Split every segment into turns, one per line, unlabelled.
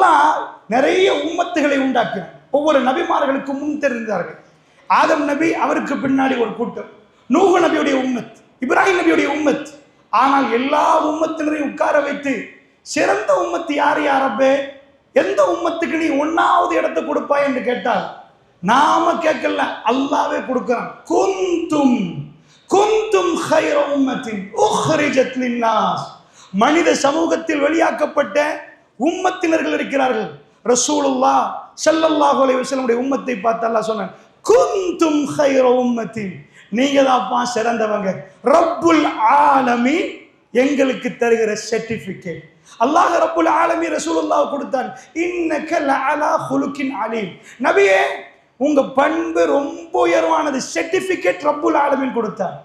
அல்லாஹ் நிறைய உம்மத்துகளை உண்டாக்கினார் ஒவ்வொரு நபிமார்களுக்கு முன் தெரிந்தார்கள். ஆதம் நபி அவருக்கு பின்னாடி ஒரு கூட்டம். நூஹ நபியுடைய உம்மத் இப்ராஹிம் நபியுடைய உம்மத். ஆனால் எல்லா உம்மத்தினரையும் உட்கார வைத்து சிறந்த உம்மத்து யார் யாரப்பே எந்த உம்மத்துக்கு நீ ஒன்னாவது இடத்தை கொடுப்பாய் என்று கேட்டால் நாம கேட்கல அல்லாவே கொடுக்கிறான். குந்தும் குந்தும் ஹைர உம்மத்தின் மனித சமூகத்தில் வெளியாக்கப்பட்ட உம்மத்தினர்கள் இருக்கிறார்கள். ரசூலுல்லா செல்லல்லாஹு அலைஹி வஸல்லம் உம்மத்தை பார்த்து அல்லாஹ் சொன்னான் குந்தும் ஹைர உம்மத்தி. நீங்க தான்ப்பா சிறந்தவங்க. ரப்புல் ஆலமி எங்களுக்கு தருகிற சர்டிபிகேட் அல்லாஹ் ரப்புல் ஆலமி ரசூலுல்லாஹ் கொடுத்தான். இன்னக லஅலா ஹுலுக்கின் அலீம். நபியே உங்க பண்பு ரொம்ப உயர்வானது. சர்டிபிகேட் ரப்புல் ஆலமீன் கொடுத்தார்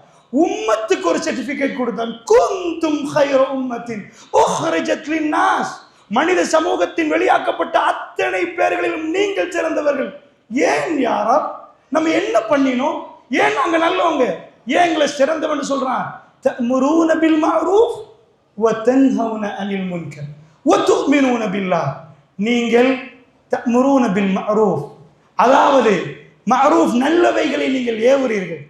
உம்மத்துக்கு ஒரு சர்டிபிகேட் கொடுத்தான். குந்தும் ஹைர உம்மத்தின் உஹ்ரிஜத் லின்னாஸ் மனித சமூகத்தின் வெளியாக்கப்பட்ட அத்தனை பேர்களிலும் நீங்கள் சிறந்தவர்கள். ஏன் யாரா? நம்ம என்ன பண்ணினோம்? ஏன் நாங்க நல்லவங்க? ஏன் எங்களை சிறந்தவன் சொல்றான்? தமுரூன பில் மஅரூஃப் வ அனில் முன்கர் வ துமினூன நீங்கள் தமுரூன பில் மஅரூஃப் அதாவது மரூஃப் நல்லவைகளை நீங்கள் ஏவுறீர்கள்.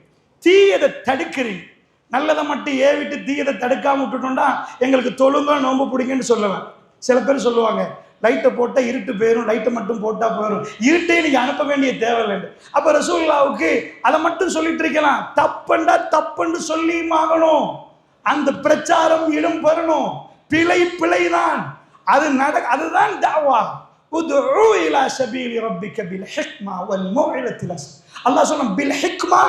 தீயதை தடுக்கிறீங்க. நல்லதை மட்டும் ஏவிட்டு தீயதை தடுக்காம விட்டுட்டோம்னா எங்களுக்கு தொழுங்க நோம்பு பிடிங்கன்னு சொல்லுவேன். சில பேர் சொல்லுவாங்க லைட்டை போட்டால் இருட்டு போயிடும் லைட்டை மட்டும் போட்டால் போயிடும் இருட்டே நீங்கள் அனுப்ப வேண்டிய தேவையில்லை அப்போ ரசூல்லாவுக்கு அதை மட்டும் சொல்லிட்டு இருக்கலாம். தப்புண்டா தப்புன்னு சொல்லியுமாகணும் அந்த பிரச்சாரம் இடம் பெறணும் பிழை பிழைதான். அது நட அதுதான் தாவா. உதுஉ இலா சபீலி ரப்பிக்க பில் ஹிக்மா வல் மௌஇலத்தில் அல்லாஹ் சொன்ன பில் ஹிக்மா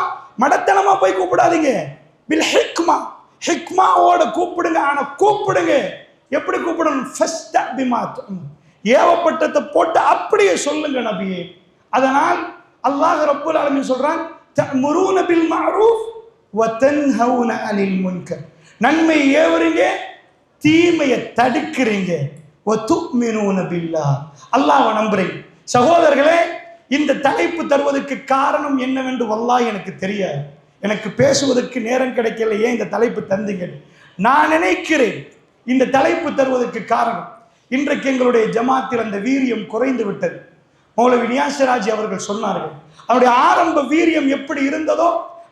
மடத்தனமா போய் கூப்பிடாதீங்க. பில் ஹிக்மா ஹிக்மாவோட கூப்பிடுங்க ஆனா கூப்பிடுங்க. எப்படி கூப்பிடணும்? ஃபர்ஸ்ட் பிமா ஏவப்பட்டத்தை போட்டு அப்படியே சொல்லுங்க நபியே. அதனால் அல்லாஹ் ரப்புல் ஆலமீன் சொல்றான் தமுரூன பில் மஅரூஃப் வ தன்ஹவுன அனில் முன்கர். நன்மை ஏவுறீங்க தீமையை தடுக்கிறீங்க. வ துமினூன பில்லாஹ். அல்லாஹ்வை நம்புறீங்க சகோதரர்களே இந்த தலைப்பு தருவதற்கு காரணம் என்னவென்று வல்லாஹ் எனக்கு தெரியாது. எனக்கு பேசுவதற்கு நேரம் கிடைக்கல ஏன் இந்த தலைப்பு தந்தீங்க நான் நினைக்கிறேன் இந்த தலைப்பு தருவதற்கு காரணம் இன்றைக்கு எங்களுடைய ஜமாத்தில் அந்த வீரியம் குறைந்து விட்டது. மௌலவி நியாசராஜ் அவர்கள் சொன்னார்கள் அவருடைய ஆரம்ப வீரியம் எப்படி இருந்ததோ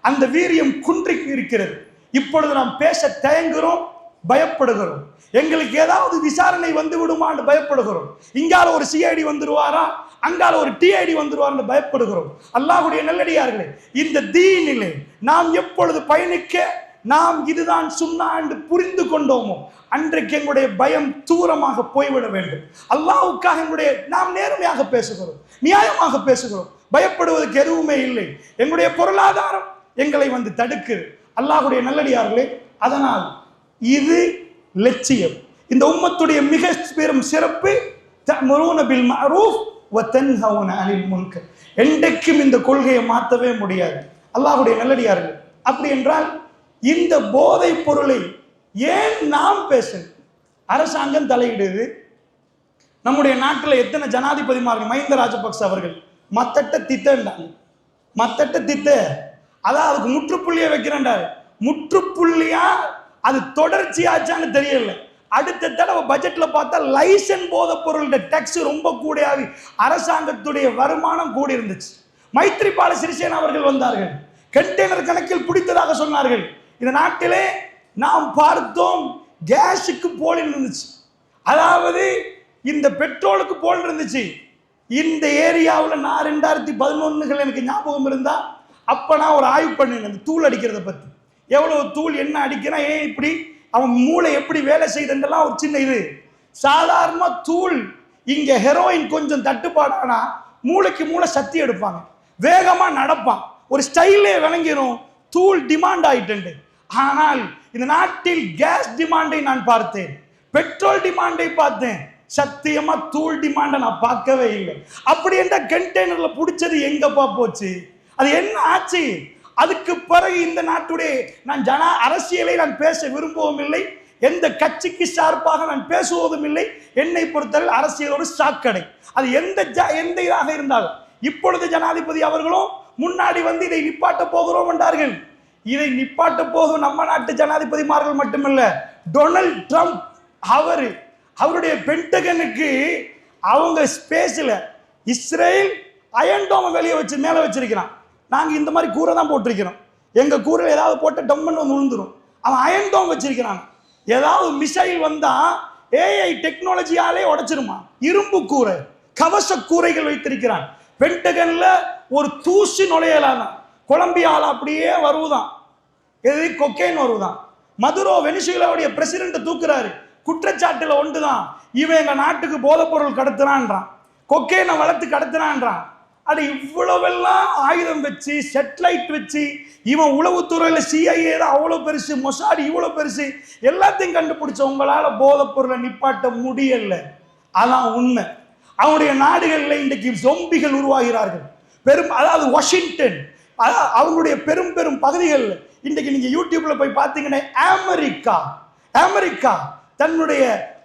அந்த வீரியம் குன்றி இருக்கிறது. இப்பொழுது நாம் பேச தயங்குகிறோம் பயப்படுகிறோம். எங்களுக்கு ஏதாவது விசாரணை வந்து விடுமான்னு பயப்படுகிறோம். இங்கால ஒரு சிஐடி வந்துருவாரா? அங்கால ஒரு டிஐடி வந்துருவார்னு பயப்படுகிறோம். அல்லாஹுடைய நல்லடியார்களே இந்த தீனிலே நாம் எப்பொழுது பயணிக்க நாம் இதுதான் சுன்னா என்று புரிந்து கொண்டோமோ அன்றைக்கு எங்களுடைய பயம் தூரமாக போய்விட வேண்டும். அல்லாஹ்வுக்காக எங்களுடைய நாம் நேர்மையாக பேசுகிறோம் நியாயமாக பேசுகிறோம் பயப்படுவதற்கு எதுவுமே இல்லை. எங்களுடைய பொருளாதாரம் எங்களை வந்து தடுக்குது. அல்லாஹ்வுடைய நல்லடியார்களே அதனால் இது லட்சியம். இந்த உம்மத்துடைய மிக பெரும் சிறப்பு பில் மஅரூஃப் அனில் முன்கர். என்றைக்கும் இந்த கொள்கையை மாற்றவே முடியாது. அல்லாஹ்வுடைய நல்லடியார்கள் அப்படி என்றால் இந்த போதை பொருளை ஏன் நாம் பேசணும் அரசாங்கம் தலையிடுது. நம்முடைய நாட்டில் எத்தனை ஜனாதிபதிமார்கள் மஹிந்த ராஜபக்ச அவர்கள். மத்தட்ட தித்தன்றாங்க மத்தட்ட தித்த அதான் அதுக்கு முற்றுப்புள்ளியை வைக்கிறேன்டாரு. முற்றுப்புள்ளியா? அது தொடர்ச்சியாச்சான்னு தெரியல. அடுத்த தடவை பட்ஜெட்ல பார்த்தா லைசன் போதைப் பொருளுடைய டேக்ஸ் ரொம்ப கூடியாகி அரசாங்கத்துடைய வருமானம் கூடி இருந்துச்சு மைத்ரிபால சிறிசேனா அவர்கள் வந்தார்கள். கண்டெய்னர் கணக்கில் பிடித்ததாக சொன்னார்கள். இந்த நாட்டிலே நாம் பார்த்தோம் கேஸுக்கு போல் இருந்துச்சு. அதாவது இந்த பெட்ரோலுக்கு போல் இருந்துச்சு. இந்த ஏரியாவில் நான் ரெண்டாயிரத்தி பதினொன்றுகள் எனக்கு ஞாபகம் இருந்தால் அப்போ நான் ஒரு ஆய்வு பண்ணினேன் இந்த தூள் அடிக்கிறத பற்றி எவ்வளோ தூள் என்ன அடிக்கிறான் ஏன் இப்படி அவன் மூளை எப்படி வேலை செய்யுதுன்றலாம் ஒரு சின்ன இது. சாதாரணமாக தூள் இங்கே ஹெரோயின் கொஞ்சம் தட்டுப்பாடானா மூளைக்கு மூளை சக்தி எடுப்பாங்க. வேகமாக நடப்பான். ஒரு ஸ்டைலே விளங்கிடும் தூள் டிமாண்ட் ஆயிட்டு ஆனால் இந்த நாட்டில் கேஸ் டிமாண்டை நான் பார்த்தேன். பெட்ரோல் டிமாண்டை பார்த்தேன். சத்தியமா தூள் டிமாண்டை நான் பார்க்கவே இல்லை. அப்படி என்ற கண்டெய்னர்ல பிடிச்சது எங்கப்பா போச்சு? அது என்ன ஆச்சு? அதுக்கு பிறகு இந்த நாட்டுடைய நான் ஜன அரசியலை நான் பேச விரும்பவும் இல்லை. எந்த கட்சிக்கு சார்பாக நான் பேசுவதும் இல்லை. என்னை பொறுத்தவரை அரசியலோடு சாக்கடை. அது எந்த ஜ- எந்த இதாக இருந்தாலும் இப்பொழுது ஜனாதிபதி அவர்களும் முன்னாடி வந்து இதை நிப்பாட்ட போகிறோம் என்றார்கள். இதை நிப்பாட்ட போகும் நம்ம நாட்டு ஜனாதிபதிமார்கள் மட்டுமல்ல டொனால்ட் ட்ரம்ப் அவர் அவருடைய பென்டகனுக்கு அவங்க ஸ்பேஸில் இஸ்ரேல் அயன்டோமை வெளியே வச்சு மேலே வச்சிருக்கிறான். நாங்கள் இந்த மாதிரி கூரை தான் போட்டிருக்கிறோம். எங்கள் கூரையில் ஏதாவது போட்ட டம்மன் வந்து விழுந்துரும் அவன் அயன்டோம் வச்சிருக்கிறான். ஏதாவது மிசைல் வந்தால் ஏஐ டெக்னாலஜியாலே உடைச்சிருமா? இரும்பு கூரை கவச கூரைகள் வைத்திருக்கிறான். பென்டகனில் ஒரு தூசி நுழையலாம்? கொலம்பியால் அப்படியே வருவதான். எது கொக்கேன் தான் மதுரோ வெனிசுலாவுடைய பிரசிடென்ட் தூக்குறாரு. குற்றச்சாட்டுல ஒன்றுதான். இவன் எங்கள் நாட்டுக்கு போதைப் பொருள் கடத்துறான்றான். கொக்கேனை வளர்த்து கடத்துறான்றான். அது இவ்வளவெல்லாம் ஆயுதம் வச்சு செட்டலைட் வச்சு இவன் உளவுத்துறையில் சிஐஏ தான் அவ்வளோ பெருசு மொசாடி இவ்வளோ பெருசு எல்லாத்தையும் கண்டுபிடிச்ச உங்களால் போதைப் பொருளை நிப்பாட்ட முடியல. அதான் உண்மை. அவனுடைய நாடுகளில் இன்றைக்கு ஜொம்பிகள் உருவாகிறார்கள். பெரும் அதாவது வாஷிங்டன் அதாவது அவங்களுடைய பெரும் பெரும் பகுதிகளில் இன்றைக்கு நீங்க யூடியூப்ல போய் பார்த்தீங்கன்னா அமெரிக்கா அமெரிக்கா தன்னுடைய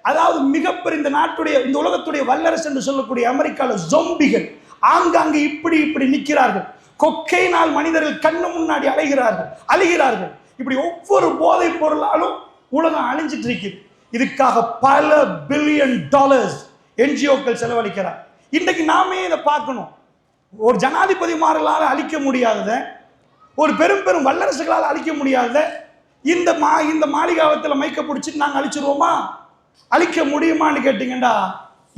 அதாவது மிகப்பெரிய இந்த நாட்டுடைய இந்த உலகத்துடைய வல்லரசு என்று சொல்லக்கூடிய அமெரிக்காவில் ஜொம்பிகள் ஆங்காங்கே இப்படி இப்படி நிற்கிறார்கள். கொக்கைனால் மனிதர்கள் கண்ணு முன்னாடி அலைகிறார்கள் அழுகிறார்கள். இப்படி ஒவ்வொரு போதைப் பொருளாலும் உலகம் அழிஞ்சிட்டு இருக்குது. இதுக்காக பல பில்லியன் டாலர்ஸ் என்ஜிஓக்கள் செலவழிக்கிறார். இன்றைக்கு நாமே இதை பார்க்கணும். ஒரு ஜனாதிபதி மாறலால் அழிக்க முடியாததை ஒரு பெரும் பெரும் வல்லரசுகளால் அழிக்க முடியாத இந்த மா இந்த மாளிகாவத்தில் மைக்க பிடிச்சிட்டு நாங்கள் அழிச்சிருவோமா? அழிக்க முடியுமான்னு கேட்டிங்கண்டா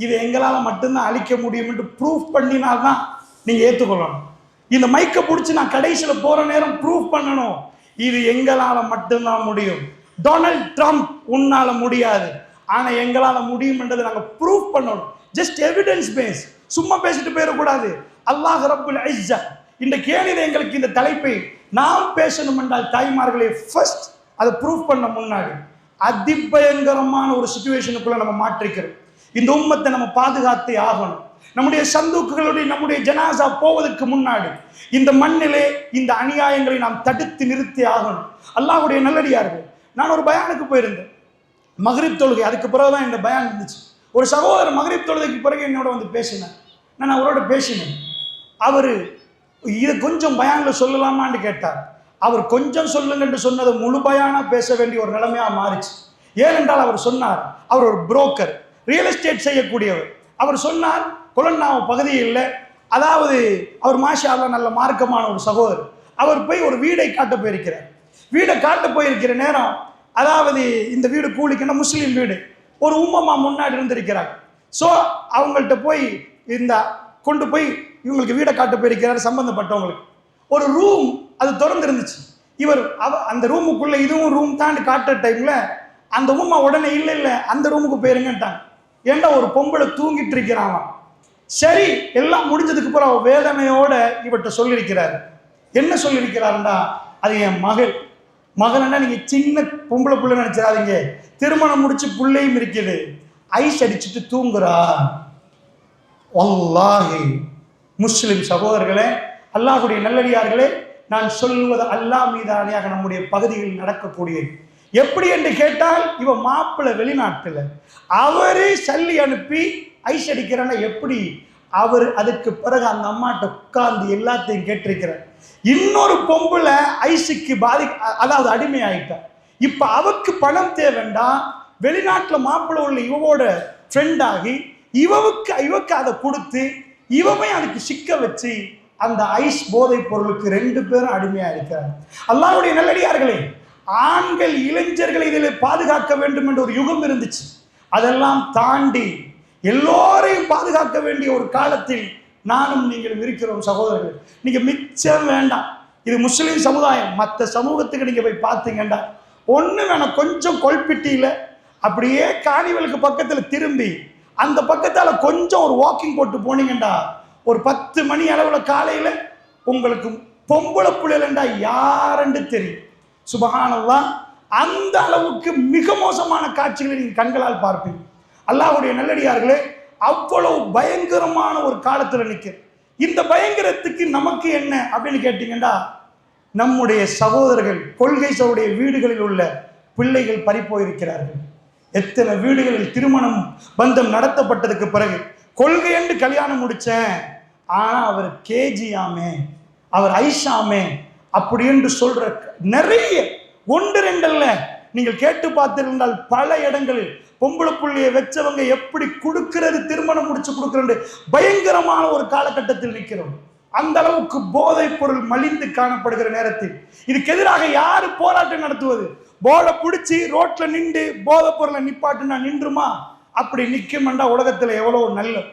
இது எங்களால் மட்டும்தான் அழிக்க முடியும்னு ப்ரூஃப் பண்ணினால்தான் நீங்கள் ஏற்றுக்கொள்ளணும் இந்த மைக்க பிடிச்சி நான் கடைசியில் போகிற நேரம் ப்ரூஃப் பண்ணணும். இது எங்களால் மட்டும்தான் முடியும். டொனால்ட் ட்ரம்ப் உன்னால் முடியாது. ஆனால் எங்களால் முடியும்ன்றதை நாங்கள் ப்ரூஃப் பண்ணணும். ஜஸ்ட் எவிடன்ஸ் பேஸ் சும்மா பேசிட்டு போயிடக்கூடாது. அல்லாஹ் ரப்புல் ஐஸா இந்த கேள்வியில் எங்களுக்கு இந்த தலைப்பை நாம் பேசணும் என்றால் தாய்மார்களே ஃபர்ஸ்ட் அதை ப்ரூஃப் பண்ண முன்னாடி அதிபயங்கரமான ஒரு சுச்சுவேஷனுக்குள்ள நம்ம மாற்றிக்கிறோம். இந்த உம்மத்தை நம்ம பாதுகாத்தே ஆகணும். நம்முடைய சந்தூக்குகளுடைய நம்முடைய ஜனாசா போவதற்கு முன்னாடி இந்த மண்ணிலே இந்த அநியாயங்களை நாம் தடுத்து நிறுத்தி ஆகணும். அல்லாஹுடைய நல்லடியார்கள் நான் ஒரு பயானுக்கு போயிருந்தேன். மகரிப் தொழுகை அதுக்கு பிறகு தான் இந்த பயான் இருந்துச்சு. ஒரு சகோதரர் மகரிப் தொழுகைக்கு பிறகு என்னோட வந்து பேசினார். நான் அவரோட பேசினேன். அவர் இதை கொஞ்சம் பயானில் சொல்லலாமான்னு கேட்டார். அவர் கொஞ்சம் சொல்லுங்கன்னு சொன்னதை முழு பயானாக பேச வேண்டிய ஒரு நிலைமையாக மாறிச்சு. ஏனென்றால் அவர் சொன்னார் அவர் ஒரு புரோக்கர் ரியல் எஸ்டேட் செய்யக்கூடியவர். அவர் சொன்னார் குலன்னாவ பகுதியில் அதாவது அவர் மாஷா நல்ல மார்க்கமான ஒரு சகோதரர். அவர் போய் ஒரு வீடை காட்ட போயிருக்கிறார். வீடை காட்ட போயிருக்கிற நேரம் அதாவது இந்த வீடு கூலிக்குன்னா முஸ்லீம் வீடு. ஒரு உம்மம்மா முன்னாடி இருந்திருக்கிறாங்க ஸோ அவங்கள்ட்ட போய் இந்த கொண்டு போய் இவங்களுக்கு வீடை காட்ட போயிருக்கிறார் சம்பந்தப்பட்டவங்களுக்கு. ஒரு ரூம் அது திறந்து இருந்துச்சு இவர் அவ அந்த ரூமுக்குள்ள இதுவும் ரூம் தான் காட்டுற டைம்ல அந்த உமா உடனே இல்லை இல்லை அந்த ரூமுக்கு போயிருங்கன்ட்டாங்க. ஏன்டா ஒரு பொம்பளை தூங்கிட்டு இருக்கிறான் சரி எல்லாம் முடிஞ்சதுக்கு அப்புறம் அவள் வேதனையோட இவர்கிட்ட சொல்லியிருக்கிறாரு. என்ன சொல்லியிருக்கிறாருண்டா அது என் மகள். மகள்னா நீங்க சின்ன பொம்பளை புள்ள நினைச்சிடாதீங்க. திருமணம் முடிச்சு பிள்ளையும் இருக்குது. ஐஸ் அடிச்சுட்டு தூங்குறா. வல்லாஹி. முஸ்லிம் சகோதரர்களே அல்லாஹுடைய நல்லடியார்களே நான் சொல்வது அல்லாஹ் மீது நம்முடைய பகுதியில் நடக்கக்கூடியது. எப்படி என்று கேட்டால் இவ மாப்பிள்ளை வெளிநாட்டில். அவரே சல்லி அனுப்பி ஐஸ் அடிக்கிறான்னா எப்படி? அவர் அதுக்கு பிறகு அந்த அம்மாட்ட உட்கார்ந்து எல்லாத்தையும் கேட்டிருக்கிறார். இன்னொரு பொம்பளை ஐஸுக்கு பாதி அதாவது அடிமை ஆயிட்டார் இப்போ அவக்கு பணம் தேவைண்டா? வெளிநாட்டில் மாப்பிள்ளை உள்ள இவவோட ஃப்ரெண்ட் ஆகி இவவுக்கு இவக்கு அதை கொடுத்து இவமே அதுக்கு சிக்க வச்சு அந்த ஐஸ் போதைப் பொருளுக்கு ரெண்டு பேரும் அடிமையா இருக்கிறார் அல்லாவுடைய நல்லடியார்களே ஆண்கள் இளைஞர்களை இதில் பாதுகாக்க வேண்டும் என்ற ஒரு யுகம் இருந்துச்சு. அதெல்லாம் தாண்டி எல்லோரையும் பாதுகாக்க வேண்டிய ஒரு காலத்தில் நானும் நீங்களும் இருக்கிறோம் சகோதரர்கள். நீங்க மிச்சம் வேண்டாம். இது முஸ்லீம் சமுதாயம். மற்ற சமூகத்துக்கு நீங்க போய் பார்த்தீங்கண்டா ஒன்று வேணாம் கொஞ்சம் கொல்பிட்டியில அப்படியே காணிவலுக்கு பக்கத்தில் திரும்பி அந்த பக்கத்தால் கொஞ்சம் ஒரு வாக்கிங் போட்டு போனீங்கண்டா ஒரு பத்து மணி அளவில் காலையில் உங்களுக்கு பொம்பளை பிள்ளைலண்டா யாருன்னு தெரியும். சுபகானல்லாம் அந்த அளவுக்கு மிக மோசமான காட்சிகளை நீங்கள் கண்களால் பார்ப்பீங்க. அல்லாஹ்வுடைய நல்லடியார்களே அவ்வளவு பயங்கரமான ஒரு காலத்தில் நிக்க இந்த பயங்கரத்துக்கு நமக்கு என்ன அப்படின்னு கேட்டீங்கன்னா நம்முடைய சகோதரர்கள் கொள்கை சவுடைய வீடுகளில் உள்ள பிள்ளைகள் பறிப்போயிருக்கிறார்கள். எத்தனை வீடுகளில் திருமணம் பந்தம் நடத்தப்பட்டதுக்கு பிறகு கொள்கை என்று கல்யாணம் முடித்தேன் ஆனால் அவர் கேஜியாமே அவர் ஐஷாமே அப்படி என்று சொல்கிற நிறைய ஒன்று ரெண்டல்ல நீங்கள் கேட்டு பார்த்திருந்தால் பல இடங்களில் பொம்பளை புள்ளியை வச்சவங்க எப்படி கொடுக்கிறது திருமணம் முடிச்சு கொடுக்கிறது பயங்கரமான ஒரு காலகட்டத்தில் நிற்கிறோம். அந்த அளவுக்கு போதைப் பொருள் மலிந்து காணப்படுகிற நேரத்தில். இதுக்கு எதிராக யாரு போராட்டம் நடத்துவது? போலை பிடிச்சி ரோட்டில் நின்று போதைப் பொருளை நிப்பாட்டுனா நின்றுமா? அப்படி நிற்குமெண்டா உலகத்தில் எவ்வளோ நல்லது.